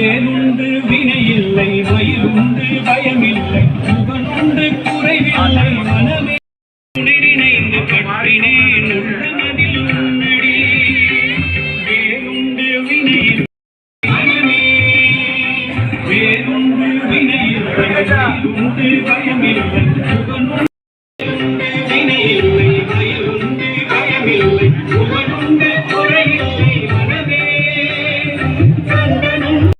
வேலுண்டு வினையில்லை வயலுண்டு பயமில்லை முகனுண்டு குறைவில்லை மனமே கற்றினேன் உள்ளமதில் உள்ளடி. வேலுண்டு பயமில்லை